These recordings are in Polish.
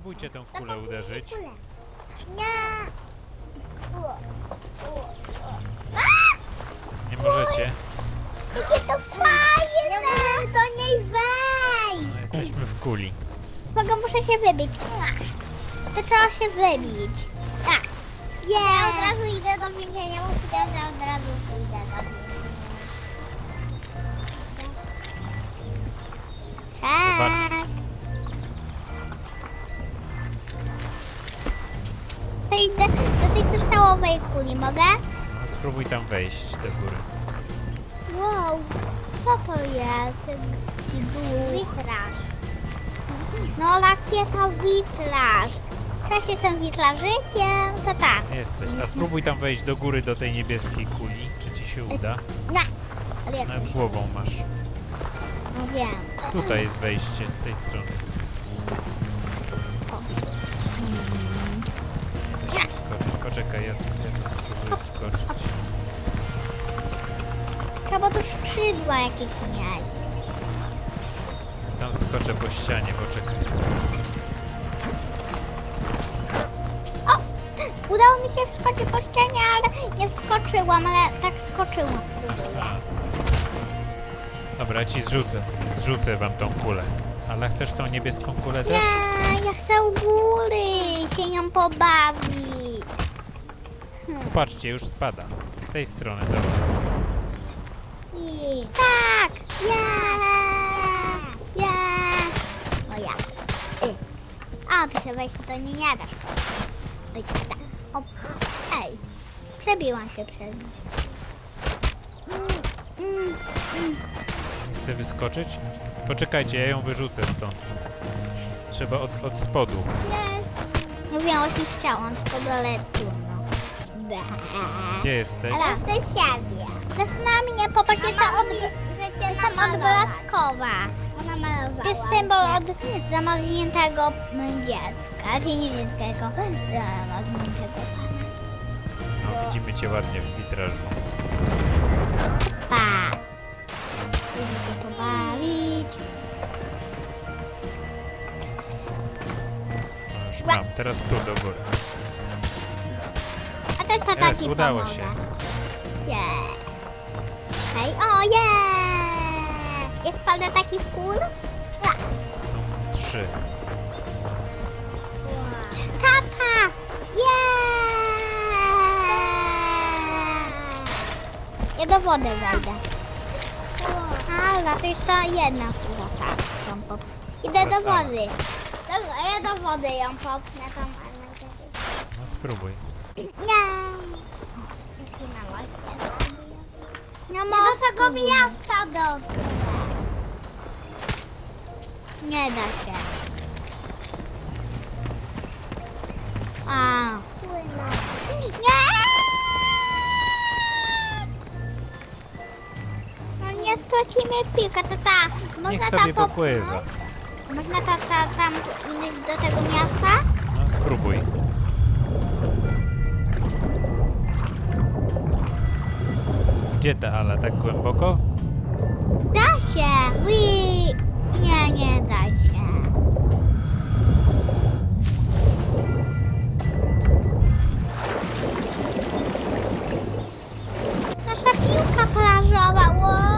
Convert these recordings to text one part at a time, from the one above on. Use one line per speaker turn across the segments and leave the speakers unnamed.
spróbujcie tę kulę uderzyć.
Nie.
Nie możecie.
Jakie to fajne! do niej wejść!
No, jesteśmy w kuli.
Mogę, muszę się wybić. To trzeba się wybić. Tak. Nie. Ja od razu idę do więzienia, bo powiedziałam, że od razu pójdę do więzienia. Cześć. Idę do tej kryształowej kuli, mogę?
No, spróbuj tam wejść do góry.
Wow, co to jest? Taki dół. Witraż. No, rakieta witraż. Cześć, jestem witlarzykiem. To tak.
Jesteś. A spróbuj tam wejść do góry do tej niebieskiej kuli. Czy ci się uda?
Nie. Ale jak
Nad głową masz.
no wiem.
Tutaj jest wejście z tej strony. Się wskoczyć. Poczekaj, ja, ja spróbuję wskoczyć.
Trzeba tu skrzydła jakieś mieć.
Tam skoczę po ścianie, poczekaj.
O! Udało mi się wskoczyć po ścianie, ale nie wskoczyłam, ale tak skoczyłam.
Aha. Dobra, ci zrzucę. Zrzucę wam tą kulę. Ale chcesz tą niebieską kulę też?
Nie, ja chcę u góry się nią pobawić.
Patrzcie, już spada. Z tej strony do was.
I tak! Ja! Ja! O ja. Y. A, ty się wejść, to nie, nie dasz. Oj, tak. O. Ej, przebiłam się przez nich. Mm, mm, mm.
Nie chce wyskoczyć? Poczekajcie, ja ją wyrzucę stąd. Trzeba od, od spodu.
Nie. Mówiłam, właśnie chciałam, z podoletu, no. Be.
Gdzie jesteś?
Ale ty siebie. To jest na mnie, popatrz, jestem od, jestem odblaskowa. Ona malowała. To jest symbol od zamarzniętego dziecka. Znaczy nie dziecka, tylko zamarzniętego pana.
No, widzimy cię ładnie w witrażu.
Pa! Idę się pobawić.
Już mam. Teraz tu do góry.
A ten tata
Jest, udało
pomoże.
się.
Yeah. Hej, o yeah! Jest palę takich kul?
Są trzy.
Tata! Yeah! Ja do wody wejdę. Ale to jest ta jedna kula, tak. Idę do
Została.
wody. Dobra, ja do wody ją popnę tą
No spróbuj.
Nie. Zginęłaś się. No do tego miasta dotrę. Nie da się. A. Nie! No nie stracimy pilka, tata. Można
Niech
tam
sobie
popchnąć? Można tata tam iść do tego miasta?
No spróbuj. Gdzie ta Ala? Tak głęboko?
Da się! Ui! Nie, nie da się. Nasza piłka plażowa, ło!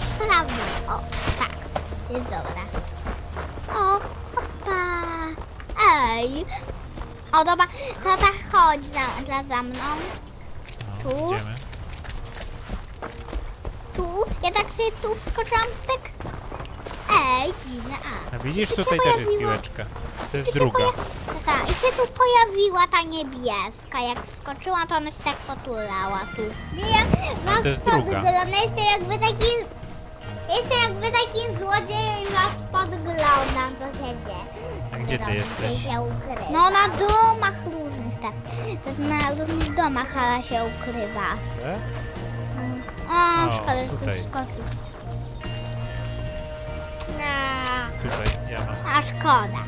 Jest sprawdzę. O, tak, jest dobra. O, opa. Ej. O, dobra, tata, chodź za, za, za mną.
No,
Tu?
idziemy.
Tu, ja tak sobie tu wskoczyłam, tak. Ej, dziwne, a.
A Widzisz,
Tu się
tutaj też jest
pojawiła.
piłeczka. To jest
się
druga.
poja- Tak, i się tu pojawiła ta niebieska. Jak skoczyła, to ona się tak potulała tu. Ja
Ale to jest druga.
podglądam. Jestem jakby taki... Jestem jakby takim złodziejem i was podglądam, co się dzieje.
A gdzie ty jesteś?
Się ukrywa. No na domach różnych, tak. na różnych domach Ala się ukrywa.
Tak?
O,
O,
szkoda, że tu wskoczył.
Tutaj ja mam.
A szkoda.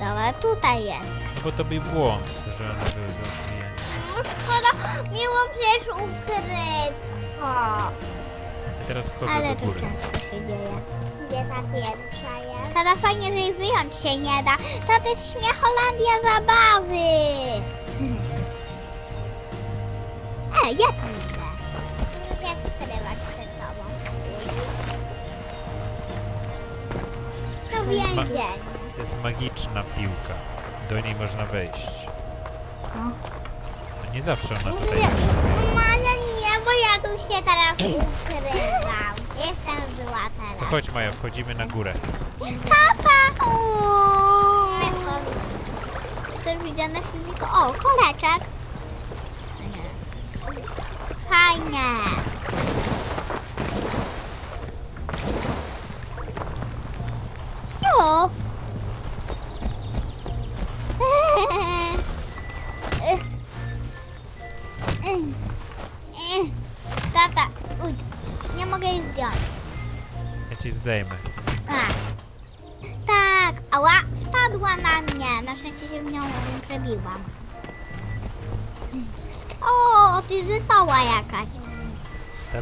Dobra, tutaj jest.
No bo to był błąd, że one były do zbijania.
No szkoda, miałam przecież ukrytko.
Teraz wchodzę
Ale
do
to
góry.
często się dzieje. Gdzie ta pierwsza jest? Tata fajnie, że jej wyjąć się nie da. To jest śmiecholandia zabawy. E, ja tu idę. Muszę się skrywać przed tobą. To
To jest ma-
więzienie.
To jest magiczna piłka. Do niej można wejść.
No.
No nie zawsze ona tutaj
Nie,
może wejść.
Maja nie, bo ja tu się teraz ukrywam. Jestem zła
To
teraz.
chodź Maja, wchodzimy na górę.
Papa! Też widziane w filmiku. O, koleczek. Fajnie.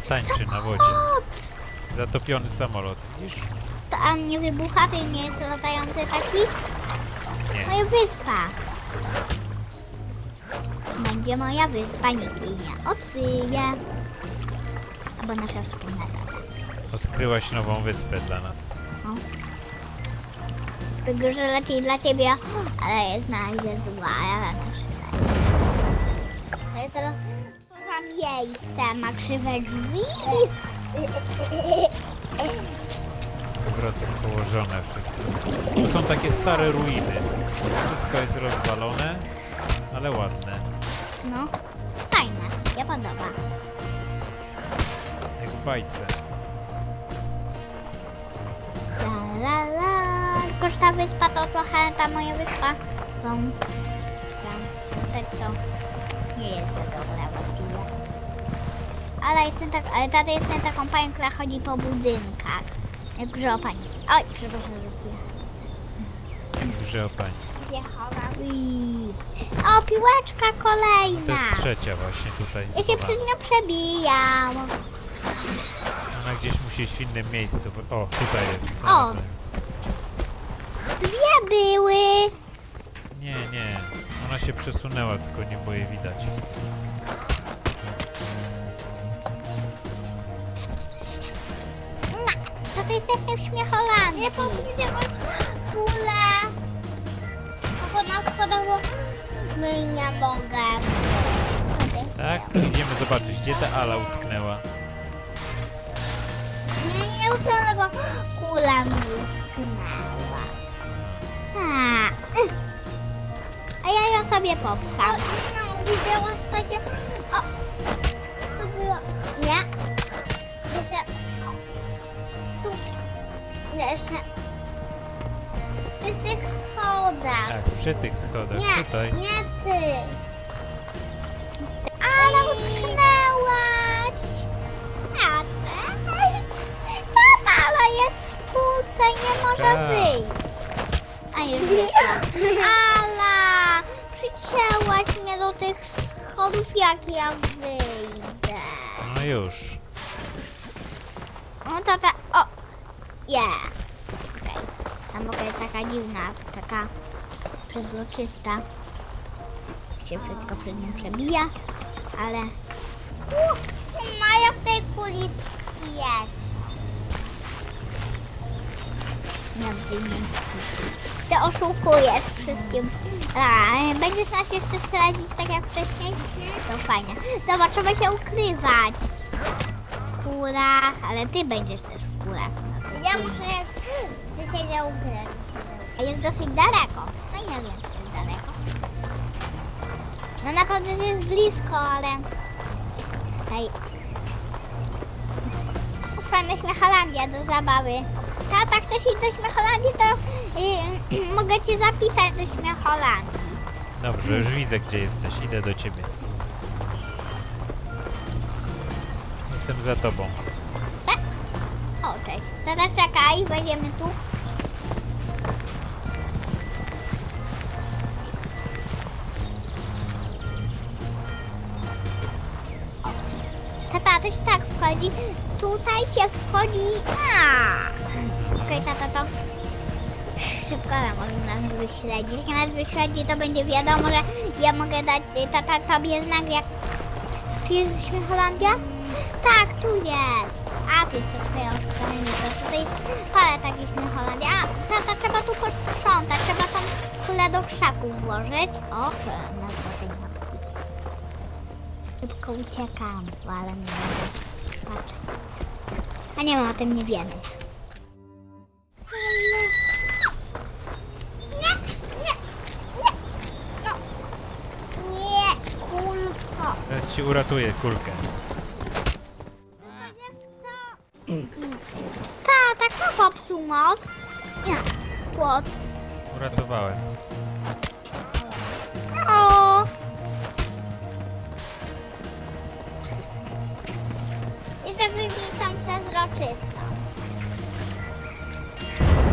Tańczy na wodzie. Zatopiony samolot, widzisz?
To a nie wybucha, to nie jest latający taki?
Nie.
Moja wyspa. Będzie moja wyspa, nikt jej nie odkryje. Albo nasza wspólna tata.
Odkryłaś nową wyspę dla nas.
Tylko, że lepiej dla ciebie, ale jest na razie zła, ale też Ale teraz poza miejscem ma krzywe drzwi.
Powrotek położone wszystko. To są takie stare ruiny. Wszystko jest rozwalone, ale ładne.
No, fajne, się podoba.
Jak w bajce.
La la la. Tylko, ta wyspa to trochę, ta moja wyspa, tą, tam, tak to nie jest za dobra właściwie. Ale jestem tak, ale tata jestem taką panią, która chodzi po budynkach. Jak grze pani. Oj, przepraszam, że
Grze o pani.
Ui. O, piłeczka
To
kolejna.
jest trzecia właśnie tutaj.
Ja się przez nią przebijam.
Ona gdzieś musi iść w innym miejscu. bo- O, tutaj jest.
O. Dwie były.
Nie, nie. Ona się przesunęła, tylko nie było jej widać.
To jest jak w śmiecholandii. Nie choć kulę. Bo nas podobało. My nie mogę.
Tak? To idziemy zobaczyć, gdzie ta Ala utknęła.
Nie, nie utknęła, kula mi utknęła. A, y. A ja ją sobie popcham. No, widziałaś takie... Jeszcze... Przy tych schodach.
Tak, przy tych schodach.
Nie,
Tutaj.
nie ty. Ale utknęłaś. A ty? Tata, ale jest w półce, nie może
Tak.
wyjść. A już wyszła. Ala, przycięłaś mnie do tych schodów, jak ja wyjdę.
No już.
No tata, o, yeah. Moka jest taka dziwna, taka przezroczysta. Się wszystko przed nią przebija, ale... Maja w tej kuli. Nie wiem, Ty oszukujesz wszystkim. A, będziesz nas jeszcze śledzić tak jak wcześniej? To fajnie. Dobra, trzeba się ukrywać w kulach, ale ty będziesz też w kulach. Ja muszę się nie ugra. A jest dosyć daleko. No nie wiem, czy jest daleko. No na pewno jest blisko, ale... Hej. Fajna Śmiecholandia do zabawy. Tata, chcesz iść do Śmiecholandii, to y, mogę cię zapisać do Śmiecholandii.
Dobrze, już widzę, gdzie jesteś. Idę do ciebie. Jestem za tobą.
O, cześć. Tata, czekaj, wejdziemy tu. Tak wchodzi. Tutaj się wchodzi. Okej, tata, to szybko może nas wyśledzi. Jak nas wyśledzi, to będzie wiadomo, że ja mogę dać tata tobie znak, jak tu jest Śmiecholandia? Tak, tu jest. A, to jest to twoja oszczędnica. Tutaj jest parę takich Śmiecholandia. A, tata, trzeba tu posprzątać. Trzeba tą kulę do krzaków włożyć. O, na łapki. Szybko uciekam, ale mnie Patrz. A nie, o tym nie wiemy. Nie, nie, nie. No. Nie, kulko.
Teraz ci uratuję kulkę.
Ta, tak to popsuł most. Nie, płot.
Uratowałem.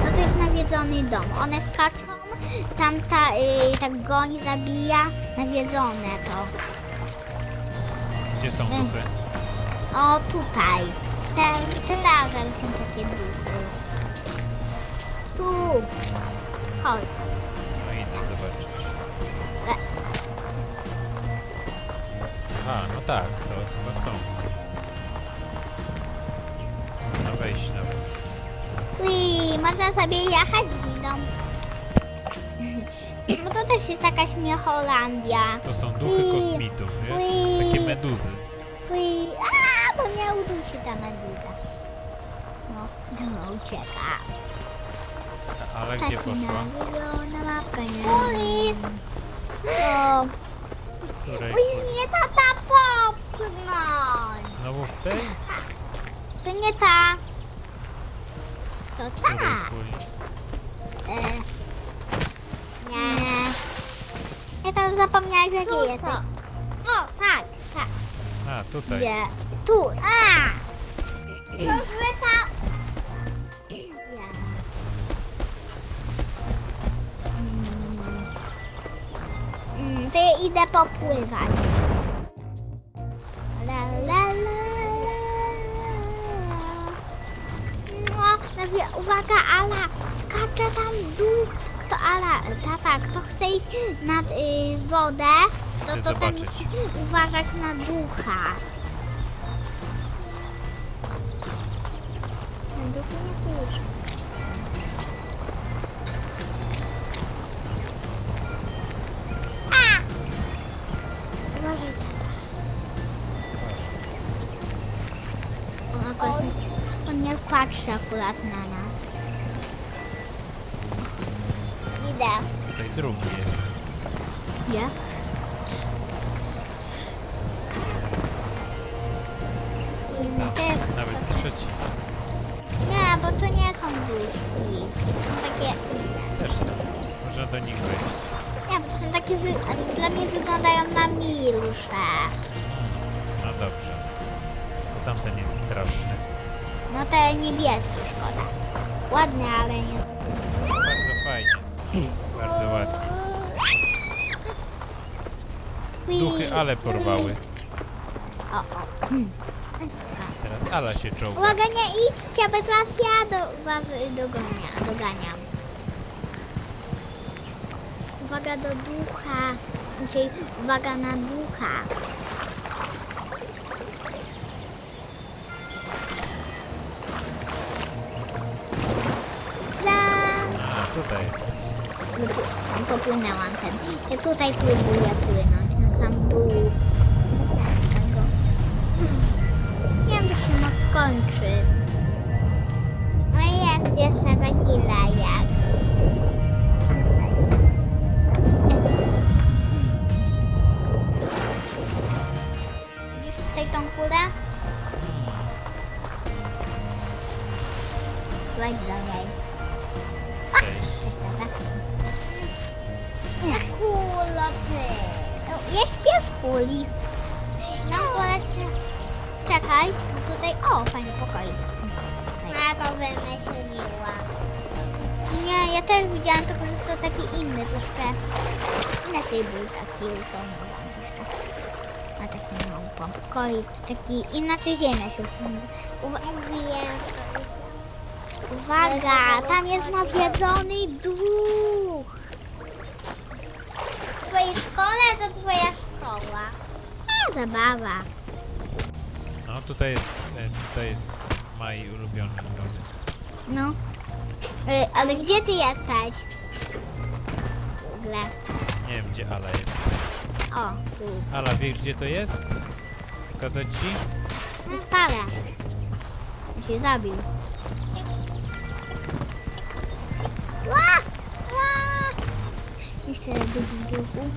No to jest nawiedzony dom. One skaczą, tamta y, tak goni, zabija. Nawiedzone to.
Gdzie są duchy?
O, tutaj. Te, te są takie duchy. Tu. Chodź.
No idę zobaczyć.
E.
Aha, no tak, to chyba są.
Można sobie jechać winą. No to też jest taka śmiecholandia.
To są duchy
Ui.
kosmitów, wiesz?
Ui.
Takie meduzy.
Ui, a, bo mnie udusi ta meduza. No, no ucieka.
Ale
Tak
gdzie poszła?
na mapkę nie. Uli! O,
Której?
musisz mnie tata popchnąć.
Znowu w tej?
To nie ta. To
Której
ta.
kuli?
E, nie. Ja tam zapomniałeś gdzie jesteś. O, tak, tak.
A, tutaj.
Gdzie? Tu. A! To zwykła... Ja. Mm. Mm, To ja idę popływać. Uwaga, Ala, skacze tam duch. Kto, Ala, tata, kto chce iść nad y, wodę, to,
Chcę
to ten
zobaczyć.
musi uważać na ducha. Na duchu nie puszcza. A! Uważaj, tata. On, akurat, on nie patrzy akurat na nas. Idę.
Tutaj drugi jest.
Gdzie? Te-
Nawet trzeci.
Nie, bo to nie są duszki. Są takie...
Też są. Można do nich wejść.
Nie, bo są takie... Wy... Dla mnie wyglądają na milusze.
No dobrze. Bo tamten jest straszny.
No te niebieskie szkoda. Ładne, ale nie...
Bardzo fajnie. Bardzo ładnie. Duchy ale porwały.
O, o.
Teraz Ala się czołga.
Uwaga, nie idźcie, bo teraz ja do was dogania, doganiam. Uwaga do ducha. Czyli uwaga na ducha. popłynęłam ten. Ja tutaj próbuję płynąć na sam dół. Tak, tego. Hmm. Nie wiem, się noc kończy. No jest jeszcze wagila
jak.
Widzisz tutaj tą kurę? Weź do niej. Nie. Ty. Śpię w kuli. No, lecę. Czekaj, bo tutaj, o, fajny pokoik. Ja to wymyśliła. Nie, ja też widziałam, tylko że to taki inny troszkę. Inaczej był taki uformowany troszkę. A taki mały pokoik, taki inaczej ziemia się Uwa- Uwaga, tam jest nawiedzony duch. W twojej szkole to twoja szkoła. A, zabawa.
No tutaj jest, e, tutaj jest Mai ulubiony drogę.
No. Y, ale gdzie ty jesteś? W ogóle.
Nie wiem gdzie Ala jest.
O, tu.
Ala, wiesz gdzie to jest? Pokazać ci?
No spalę. On się zabił. Ła! Ła! Nie chcę być w duchu.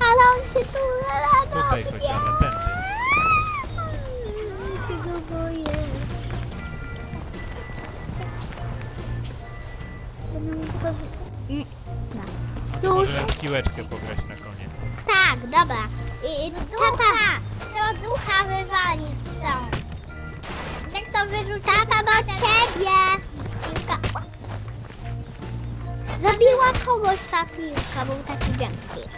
Ale on się tu lada.
Tutaj chodź Ala, tędy.
Ja się go boję. Będę mógł powie- no. Już.
Możemy w piłeczkę pograć na koniec.
Tak, dobra. I, tata. Trzeba ducha wywalić stąd. Jak to wyrzucić? Tata do ciebie. Zabiła kogoś ta piłka, był taki wielki.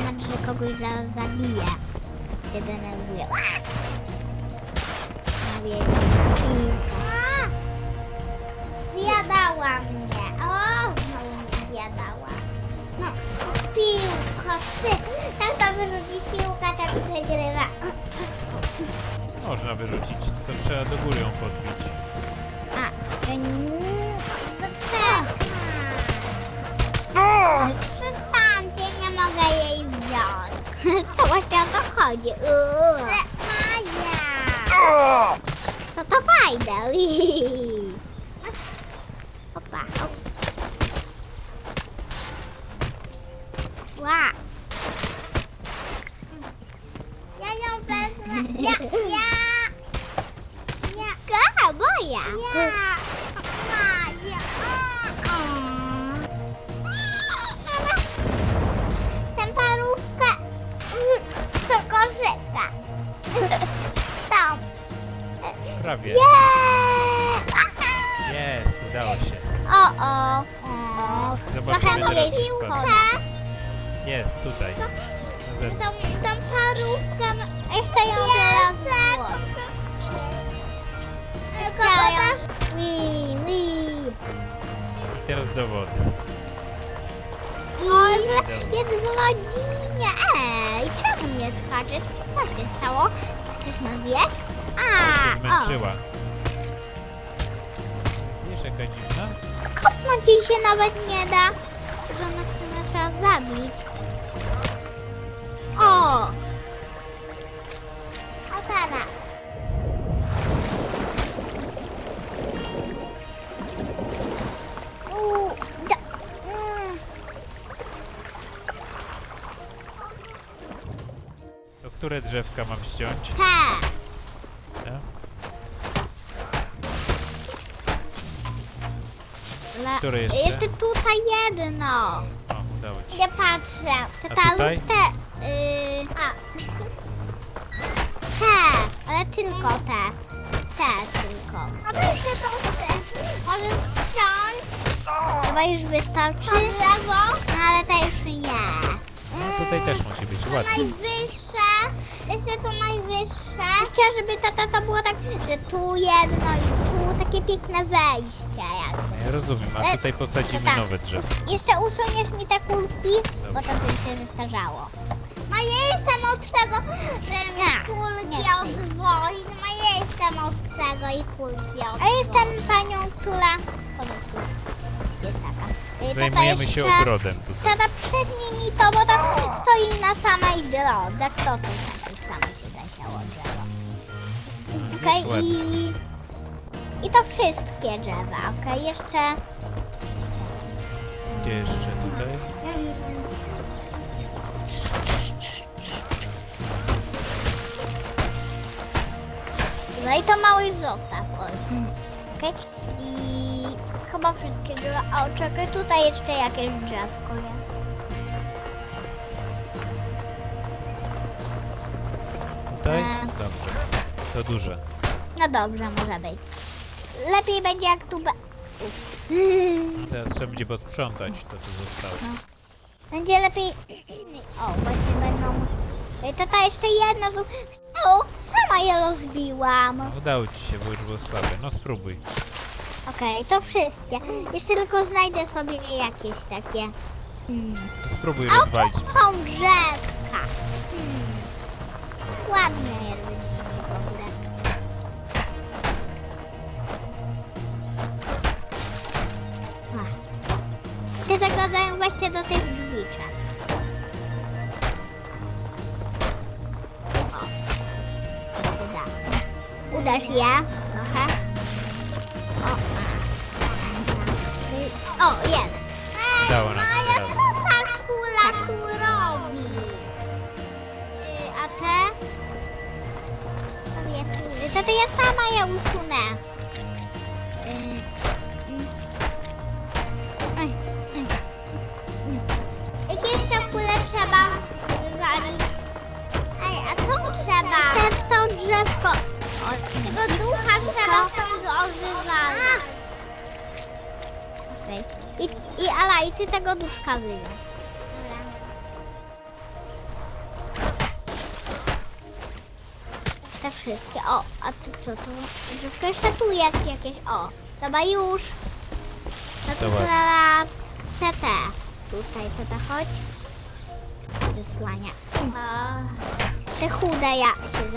Znaczy, że kogoś za, zabije. Się denerwuje. Zjadała mnie. O, znowu mnie zjadała. No, piłko, ty. Tak to wyrzucić piłka, tak przegrywa.
Można wyrzucić, tylko trzeba do góry ją podbić.
A, to Przestańcie, nie mogę jej wziąć. Co właśnie o to chodzi? Uuu. Maja. Co to fajne? Opa, hop. Ła.
Teraz,
piłkę.
spadnie. Jest, tutaj. Na
Tą,
zewnątrz.
tą parówkę, ja chcę ją teraz. Chciałam. Wi, wi.
I teraz do wody.
I jest w rodzinie. Ej, czemu nie skaczesz? Co się stało? Chcesz nas zjeść? A,
się zmęczyła. Wiesz jaka dziwna?
Kopnąć jej się nawet nie da. Że ona chce nas teraz zabić. O! Mm.
To które drzewka mam ściąć?
Te. Le-
Które jeszcze?
Jeszcze tutaj jedno.
O, udało ci.
Ja patrzę. Te
A
ta
tutaj?
lub te. Yy, a. Te, ale tylko te. Te tylko. A ty chcę to Możesz ściąć. Chyba już wystarczy. To drzewo? No ale te już nie.
No tutaj też musi być
To
ładnie.
najwyższe. Jeszcze to najwyższe. Chciałam, żeby tata to było tak, że tu jedno i tu takie piękne wejście
rozumiem, a tutaj posadzimy
tak.
nowe drzewo.
Jeszcze usuniesz mi te kulki, bo to by się zestarzało. No ja jestem od tego, że mi kulki odwoić. No ja jestem od tego i kulki odwoić. A jestem panią, która... Po prostu jest taka. Y, tata
Zajmujemy się
jeszcze-
ogrodem tutaj.
Tata przed nimi to, bo tam stoi na samej drodze. Kto to takiej samej się zasiało drzewo? Okej,
Jest ładnie.
i... I to wszystkie drzewa, okej? Jeszcze...
Gdzie jeszcze tutaj?
No i to mały zostaw. Oj. okej? I chyba wszystkie drzewa. O, czekaj, tutaj jeszcze jakieś drzewko jest.
Tutaj?
E.
Dobrze. To duże.
No dobrze, może być. Lepiej będzie jak tu... Be...
Teraz trzeba będzie posprzątać to, co zostało.
Będzie lepiej... O, właśnie będą... Ej, Tata, jeszcze jedno... z- O, sama je rozbiłam.
Udało ci się, bo już było słabe. No spróbuj.
Okej, to wszystkie. Jeszcze tylko znajdę sobie jakieś takie... Hmm.
To spróbuj
A
rozwalić.
są drzewka. Hmm. Ładnie właśnie do tych drzwiczek. O. to się da. Je trochę. O. O, jest.
Nam się
Maja,
teraz.
co ta kula tu robi? Y, A te? Powiedzmy, To to ja sama je usunę. To drzewko. O, tego ducha trzeba stąd wywalić. Okej. I, I Ala, i ty tego duszka wyjął. Te wszystkie. O, a tu co tu? Jeszcze tu jest jakieś. O, chyba już. No to
Dobra.
teraz te te. Tutaj tata chodź. Wysłania. Te chude ja się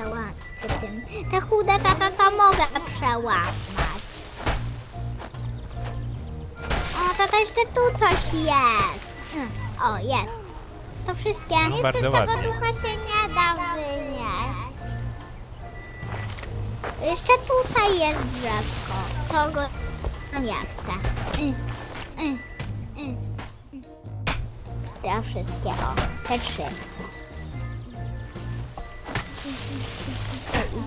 załatwię tym. Te chude tata to mogę przełamać. O, tata jeszcze tu coś jest. Mm, O, jest. To wszystkie.
No,
Niestety
bardzo
tego
ładnie.
ducha się nie da wynieść. Jeszcze tutaj jest drzewko. To go nie chcę. Mm, mm, mm, mm. Te wszystkie, o, te trzy.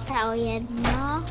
To jedno.